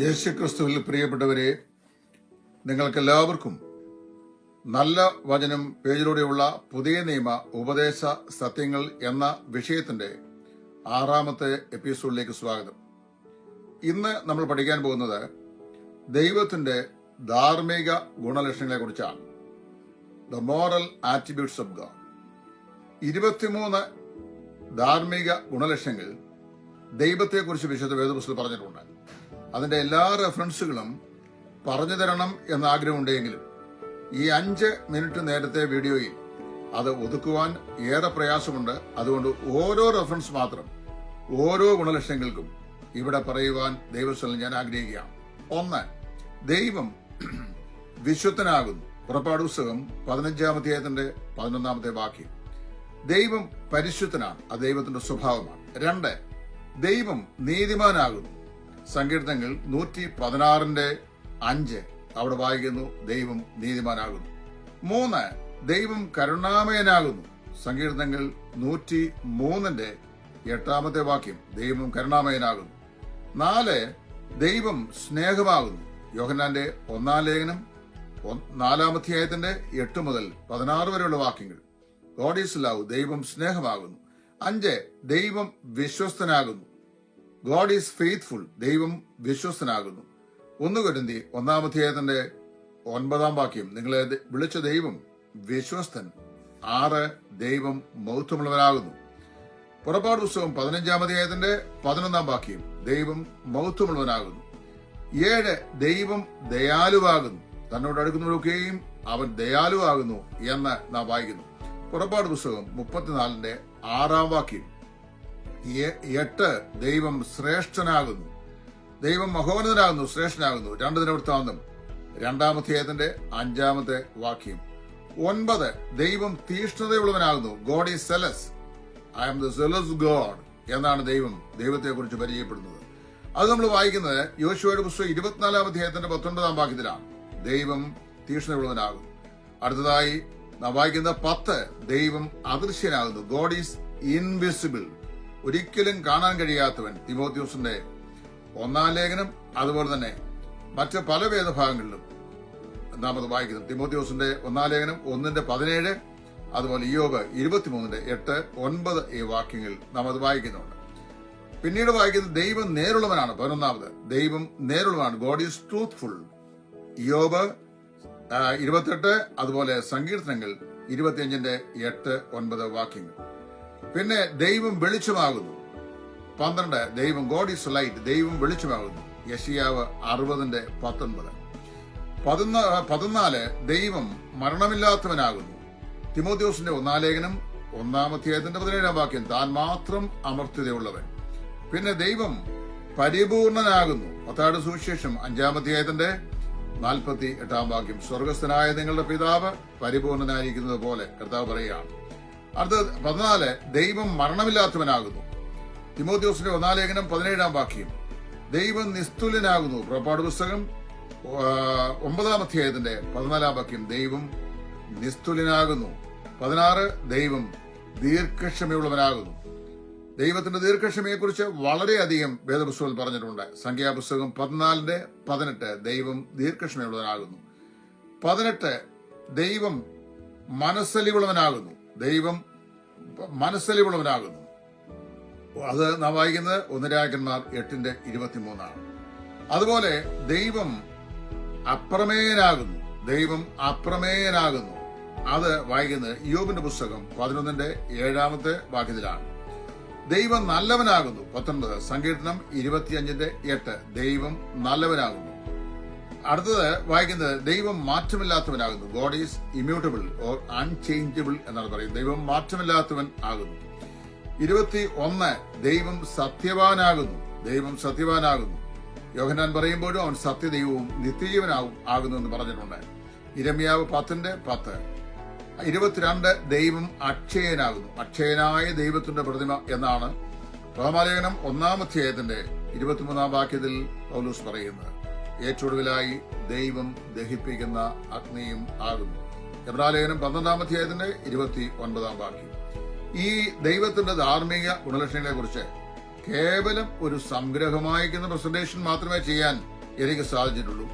യേശുക്രിസ്തുവിൽ പ്രിയപ്പെട്ടവരെ നിങ്ങൾക്കെല്ലാവർക്കും നല്ല വചനം പേജിലൂടെയുള്ള പുതിയ നിയമ ഉപദേശ സത്യങ്ങൾ എന്ന വിഷയത്തിന്റെ ആറാമത്തെ എപ്പിസോഡിലേക്ക് സ്വാഗതം. ഇന്ന് നമ്മൾ പഠിക്കാൻ പോകുന്നത് ദൈവത്തിന്റെ ധാർമ്മിക ഗുണലക്ഷണങ്ങളെ കുറിച്ചാണ്. The moral attributes of God ഇരുപത്തിമൂന്ന് ധാർമ്മിക ഗുണലക്ഷണങ്ങൾ ദൈവത്തെക്കുറിച്ച് വിശുദ്ധ വേദപുസ്തകം പറഞ്ഞിട്ടുണ്ട്. അതിന്റെ എല്ലാ റെഫറൻസുകളും പറഞ്ഞു തരണം എന്ന ആഗ്രഹമുണ്ടെങ്കിലും ഈ അഞ്ച് മിനിറ്റ് നേരത്തെ വീഡിയോയിൽ അത് ഒതുക്കുവാൻ ഏറെ പ്രയാസമുണ്ട്. അതുകൊണ്ട് ഓരോ റെഫറൻസ് മാത്രം ഓരോ ഗുണലക്ഷ്യങ്ങൾക്കും ഇവിടെ പറയുവാൻ ദൈവസ്ഥലം ഞാൻ ആഗ്രഹിക്കുകയാണ്. ഒന്ന് ദൈവം വിശുദ്ധനാകുന്നു. പുറപ്പാട് പുസ്തകം പതിനഞ്ചാം അധ്യായത്തിന്റെ പതിനൊന്നാമത്തെ വാക്യം. ദൈവം പരിശുദ്ധനാണ് അത് ദൈവത്തിന്റെ സ്വഭാവമാണ്. രണ്ട് ദൈവം നീതിമാനാകുന്നു. സങ്കീർത്തനങ്ങൾ നൂറ്റി പതിനാറിന്റെ അഞ്ച് അവിടെ വായിക്കുന്നു. ദൈവം നീതിമാനാകുന്നു. മൂന്ന് ദൈവം കരുണാമയനാകുന്നു. സങ്കീർത്തനങ്ങൾ നൂറ്റി മൂന്നിന്റെ എട്ടാമത്തെ വാക്യം. ദൈവം കരുണാമയനാകുന്നു. നാല് ദൈവം സ്നേഹമാകുന്നു. യോഹനാന്റെ ഒന്നാം ലേഖനം നാലാമധ്യായത്തിന്റെ നാലാം എട്ട് മുതൽ പതിനാറ് വരെയുള്ള വാക്യങ്ങൾ. ഗോഡ് ഈസ് ലവ് ദൈവം സ്നേഹമാകുന്നു. അഞ്ച് ദൈവം വിശ്വസ്തനാകുന്നു. ഗോഡ് ഈസ് ഫെയ്ത്ത്ഫുൾ ദൈവം വിശ്വസ്തനാകുന്നു. ഒന്ന് കരുന്തി ഒന്നാം അധ്യായത്തിന്റെ ഒൻപതാം വാക്യം. നിങ്ങളെ വിളിച്ച ദൈവം വിശ്വസ്തൻ. ആറ് ദൈവം മൗത്വമുള്ളവനാകുന്നു. പുറപ്പാട് പുസ്തകം പതിനഞ്ചാം അധ്യായത്തിന്റെ പതിനൊന്നാം വാക്യം. ദൈവം മൗത്വമുള്ളവനാകുന്നു. ഏഴ് ദൈവം ദയാലുവാകുന്നു. തന്നോട് അടുക്കുന്നവരൊക്കെയും അവൻ ദയാലുവാകുന്നു എന്ന് നാം വായിക്കുന്നു. പുറപ്പാട് പുസ്തകം മുപ്പത്തിനാലിന്റെ ആറാം വാക്യം. എട്ട് ദൈവം ശ്രേഷ്ഠനാകുന്നു. ദൈവം മഹോന്നതനാകുന്നു ശ്രേഷ്ഠനാകുന്നു. രണ്ട് ദിനവൃത്താന്തം. രണ്ടാമധ്യായത്തിന്റെ അഞ്ചാമത്തെ വാക്യം. ഒൻപത് ദൈവം തീഷ്ണതയുള്ളവനാകുന്നു. God is zealous I am the zealous God എന്നാണ് ദൈവം ദൈവത്തെക്കുറിച്ച് പരിചയപ്പെടുന്നത്. അത് നമ്മൾ വായിക്കുന്നത് യോശുവയുടെ പുസ്തകം ഇരുപത്തിനാലാം അധ്യായത്തിന്റെ പത്തൊൻപതാം വാക്യത്തിലാണ്. ദൈവം തീഷ്ണതയുള്ളവനാകും അടുത്തതായി നാം വായിക്കുന്ന പത്ത് ദൈവം അദൃശ്യനാകുന്നു. ഗോഡ് ഈസ് ഇൻവിസിബിൾ ഒരിക്കലും കാണാൻ കഴിയാത്തവൻ തിമോത്യൂസിന്റെ ഒന്നാം ലേഖനം അതുപോലെ തന്നെ മറ്റ് പല വേദഭാഗങ്ങളിലും. നാമത് വായിക്കുന്നു. തിമോത്യൂസിന്റെ ഒന്നാം ലേഖനം ഒന്നിന്റെ പതിനേഴ് അതുപോലെ ഇയോബ് ഇരുപത്തിമൂന്നിന്റെ എട്ട് ഒൻപത് ഈ വാക്യങ്ങളിൽ നാം അത് വായിക്കുന്നുണ്ട്. പിന്നീട് വായിക്കുന്നത് ദൈവം നേരുള്ളവനാണ്. പതിനൊന്നാമത് ദൈവം നേരുള്ളവനാണ്. ഗോഡ് ഈസ് ട്രൂത്ത്ഫുൾ യോബ് ഇരുപത്തെട്ട് അതുപോലെ സങ്കീർത്തനങ്ങൾ ഇരുപത്തിയഞ്ചിന്റെ എട്ട് ഒൻപത് വാക്യങ്ങൾ. പിന്നെ ദൈവം വെളിച്ചമാകുന്നു. പന്ത്രണ്ട് ദൈവം ഗോഡ് ഈസ് ലൈറ്റ് ദൈവം വെളിച്ചമാകുന്നു. യഷിയാവ് അറുപതിന്റെ പത്തൊൻപത്. പതിനാ പതിനാല് ദൈവം മരണമില്ലാത്തവനാകുന്നു. തിമോദ്യോസിന്റെ ഒന്നാം ലേഖനം ഒന്നാമധ്യായത്തിന്റെ പതിനേഴാം വാക്യം താൻ മാത്രം അമർത്യതയുള്ളവൻ. പിന്നെ ദൈവം പരിപൂർണനാകുന്നു. പത്താട് സുവിശേഷം അഞ്ചാമധ്യായത്തിന്റെ നാൽപ്പത്തി എട്ടാം വാക്യം സ്വർഗസ്ഥനായ നിങ്ങളുടെ പിതാവ് പരിപൂർണനായിരിക്കുന്നത് പോലെ കർത്താവ് പറയുകയാണ്. അടുത്തത് പതിനാല് ദൈവം മരണമില്ലാത്തവനാകുന്നു. തിമോത്യോസിന്റെ ഒന്നാലേഖനം പതിനേഴാം വാക്യം. ദൈവം നിസ്തുലനാകുന്നു പുറപ്പാട് പുസ്തകം ഒമ്പതാം അധ്യായത്തിന്റെ പതിനാലാം വാക്യം. ദൈവം നിസ്തുലനാകുന്നു പതിനാറ് ദൈവം ദീർഘക്ഷമയുള്ളവനാകുന്നു. ദൈവത്തിന്റെ ദീർഘക്ഷമയെക്കുറിച്ച് വളരെയധികം വേദപുസ്തകത്തിൽ പറഞ്ഞിട്ടുണ്ട്. സംഖ്യാപുസ്തകം പതിനാലിന്റെ പതിനെട്ട് ദൈവം ദീർഘക്ഷമയുള്ളവനാകുന്നു. പതിനെട്ട് ദൈവം മനസ്സലിവുള്ളവനാകുന്നു. ദൈവം മനസ്സലിവുള്ളവനാകുന്നു. അത് നാം വായിക്കുന്നത് ഒന്നിരാക്കന്മാർ എട്ടിന്റെ ഇരുപത്തിമൂന്നാണ്. അതുപോലെ ദൈവം അപ്രമേയനാകുന്നു. ദൈവം അപ്രമേയനാകുന്നു. അത് വായിക്കുന്നത് യോബിന്റെ പുസ്തകം പതിനൊന്നിന്റെ ഏഴാമത്തെ വാക്യത്തിലാണ്. ദൈവം നല്ലവനാകുന്നു. പത്തൊൻപത് സങ്കീർത്തനം ഇരുപത്തിയഞ്ചിന്റെ എട്ട്. ദൈവം നല്ലവനാകുന്നു. അടുത്തത് വായിക്കുന്നത് ദൈവം മാറ്റമില്ലാത്തവനാകുന്നു. God is immutable or unchangeable എന്നാണ് പറയുന്നത്. ദൈവം മാറ്റമില്ലാത്തവൻ ആകുന്നു. ഇരുപത്തി ഒന്ന് ദൈവം സത്യവാനാകുന്നു. ദൈവം സത്യവാനാകുന്നു. യോഹനാൻ പറയുമ്പോഴും അവൻ സത്യദൈവവും നിത്യജീവനാകും ആകുന്നു എന്ന് പറഞ്ഞിട്ടുണ്ട്. ഇരമ്യാവ് പത്തിന്റെ പത്ത്. ഇരുപത്തിരണ്ട് ദൈവം അക്ഷയനാകുന്നു. അക്ഷയനായ ദൈവത്തിന്റെ പ്രതിമ എന്നാണ് റോമാലേഖനം ഒന്നാം അധ്യായത്തിന്റെ ഇരുപത്തിമൂന്നാം വാക്യത്തിൽ പൗലൂസ് പറയുന്നത്. ഏറ്റൊടുവിലായി ദൈവം ദഹിപ്പിക്കുന്ന അഗ്നിയും ആകുന്നു. എബ്രാലേഖനം പന്ത്രണ്ടാം അധ്യായത്തിന്റെ ഇരുപത്തി ഒൻപതാം വാക്യം. ഈ ദൈവത്തിന്റെ ധാർമ്മിക ഗുണലക്ഷണങ്ങളെ കുറിച്ച് കേവലം ഒരു സംഗ്രഹമായിരിക്കുന്ന പ്രസന്റേഷൻ മാത്രമേ ചെയ്യാൻ എനിക്ക് സാധിച്ചിട്ടുള്ളൂ.